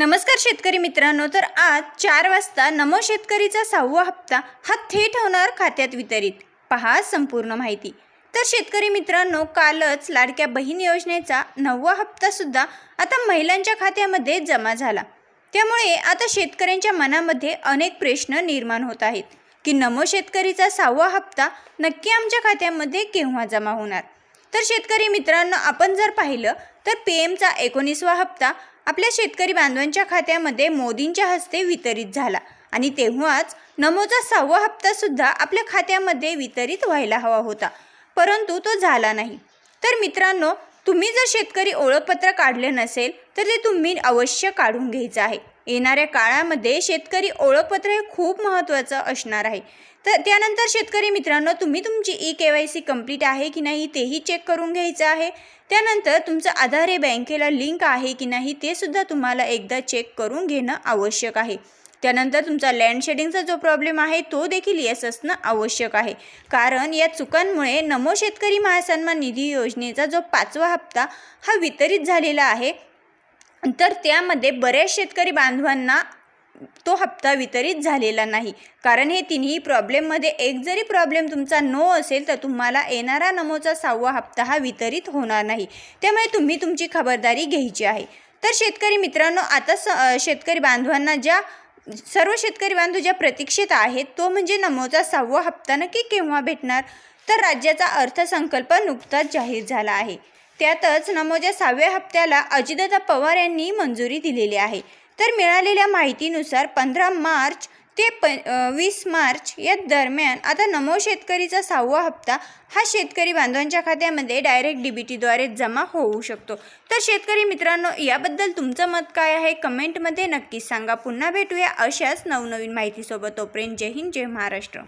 नमस्कार शेतकरी मित्रांनो तर आज चार वाजता नमो शेतकरीचा सहावा हप्ता हा थेट होणार खात्यात वितरित. पहा संपूर्ण माहिती. तर शेतकरी मित्रांनो कालच लाडक्या बहीण योजनेचा नववा हप्तासुद्धा आता महिलांच्या खात्यामध्ये जमा झाला. त्यामुळे आता शेतकऱ्यांच्या मनामध्ये अनेक प्रश्न निर्माण होत आहेत की नमो शेतकरीचा सहावा हप्ता नक्की आमच्या खात्यामध्ये केव्हा जमा होणार? तर शेतकरी मित्रांनो आपण जर पाहिलं तर पी एमचा एकोणीसवा हप्ता आपल्या शेतकरी बांधवांच्या खात्यामध्ये मोदींच्या हस्ते वितरित झाला आणि तेव्हाच नमोचा सहावा हप्तासुद्धा आपल्या खात्यामध्ये वितरित व्हायला हवा होता. परंतु तो झाला नाही. तर मित्रांनो तुम्ही जर शेतकरी ओळखपत्र काढले नसेल तर ते तुम्ही अवश्य काढून घ्यायचं आहे. येणाऱ्या काळामध्ये शेतकरी ओळखपत्र हे खूप महत्त्वाचं असणार आहे. तर त्यानंतर शेतकरी मित्रांनो तुम्ही तुमची e K Y C complete आहे की नाही तेही चेक करून घ्यायचं आहे. त्यानंतर तुमचं आधार हे बँकेला लिंक आहे की नाही ते सुद्धा तुम्हाला एकदा चेक करून घेणं आवश्यक आहे. त्यानंतर तुमचा लँड शेडिंगचा जो प्रॉब्लेम आहे तो देखील येस असणं आवश्यक आहे. कारण या चुकांमुळे नमो शेतकरी महासन्मान निधी योजनेचा जो पाचवा हप्ता हा वितरित झालेला आहे. तर त्यामध्ये बऱ्याच शेतकरी बांधवांना तो हप्ता वितरित झालेला नाही. कारण हे तिन्ही प्रॉब्लेममध्ये एक जरी प्रॉब्लेम तुमचा नो असेल तर तुम्हाला येणारा नमोचा सहावा हप्ता हा वितरित होणार नाही. त्यामुळे तुम्ही तुमची खबरदारी घ्यायची आहे. तर शेतकरी मित्रांनो आता स शेतकरी बांधवांना ज्या सर्व शेतकरी बांधव ज्या प्रतीक्षेत आहेत तो म्हणजे नमोचा सहावा हप्ता नक्की केव्हा भेटणार? तर राज्याचा अर्थसंकल्प नुकताच जाहीर झाला आहे. त्यातच नमोच्या सहाव्या हप्त्याला अजितदादा पवार यांनी मंजुरी दिलेली आहे. तर मिळालेल्या माहितीनुसार पंधरा मार्च ते प वीस मार्च या दरम्यान आता नमो शेतकरीचा सहावा हप्ता हा शेतकरी बांधवांच्या खात्यामध्ये डायरेक्ट डी बी टीद्वारे जमा होऊ शकतो. तर शेतकरी मित्रांनो याबद्दल तुमचं मत काय आहे? कमेंटमध्ये नक्कीच सांगा. पुन्हा भेटूया अशाच नवनवीन माहितीसोबत. तोपर्यंत जय हिंद जय महाराष्ट्र.